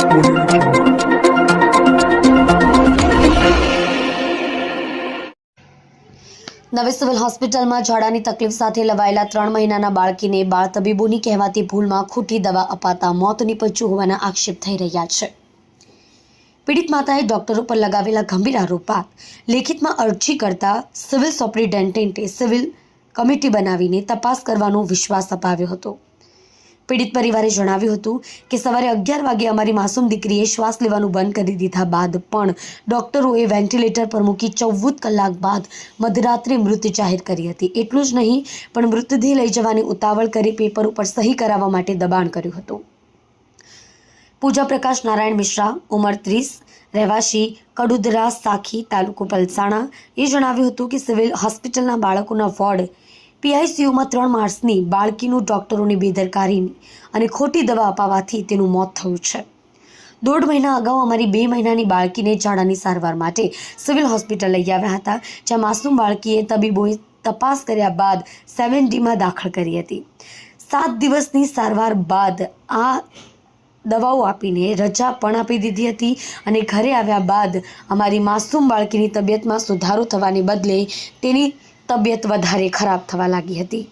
નવી સિવિલ હોસ્પિટલમાં ઝાડાની તકલીફ સાથે લવાયેલા ત્રણ મહિનાના બાળકીને બાળ તબીબોની કહેવાતી ભૂલમાં ખોટી દવા અપાતા મોત નીપજ્યું હોવાના આક્ષેપ થઈ રહ્યા છે. પીડિત માતાએ ડોક્ટરો પર લગાવેલા ગંભીર આરોપ બાદ લેખિતમાં અરજી કરતા સિવિલ સુપ્રિન્ટેન્ડન્ટે સિવિલ કમિટી બનાવીને તપાસ કરવાનો વિશ્વાસ અપાવ્યો હતો. પીડિત પરિવારે જણાવ્યું હતું કે સવારે અગિયાર વાગે અમારી માસૂમ દીકરીએ શ્વાસ લેવાનું બંધ કરી દીધા બાદ પણ ડોક્ટરોએ વેન્ટિલેટર પર મૂકી ચૌદ કલાક બાદ મધરાત્રે મૃત જાહેર કરી હતી. એટલું જ નહીં, પણ મૃતદેહ લઈ જવાની ઉતાવળ કરી પેપર ઉપર સહી કરાવવા માટે દબાણ કર્યું હતું. પૂજા પ્રકાશ નારાયણ મિશ્રા, ઉંમર ત્રીસ, રહેવાસી કડુદરા સાખી તાલુકો પલસાણા એ જણાવ્યું હતું કે સિવિલ હોસ્પિટલના બાળકોના વોર્ડ પીઆઈસીયુમાં ત્રણ માર્ચની બાળકીનું ડોક્ટરોની બેદરકારીની અને ખોટી દવા અપાવવાથી તેનું મોત થયું છે. દોઢ મહિના અગાઉ અમારી બે મહિનાની બાળકીને ઝાડાની સારવાર માટે સિવિલ હોસ્પિટલ લઈ આવ્યા હતા, જ્યાં માસૂમ બાળકીએ તબીબોએ તપાસ કર્યા બાદ સેવન ડીમાં દાખલ કરી હતી. સાત દિવસની સારવાર બાદ આ દવાઓ આપીને રજા પણ આપી દીધી હતી અને ઘરે આવ્યા બાદ અમારી માસૂમ બાળકીની તબિયતમાં સુધારો થવાને બદલે તેની તબિયત વધારે ખરાબ થવા લાગી હતી.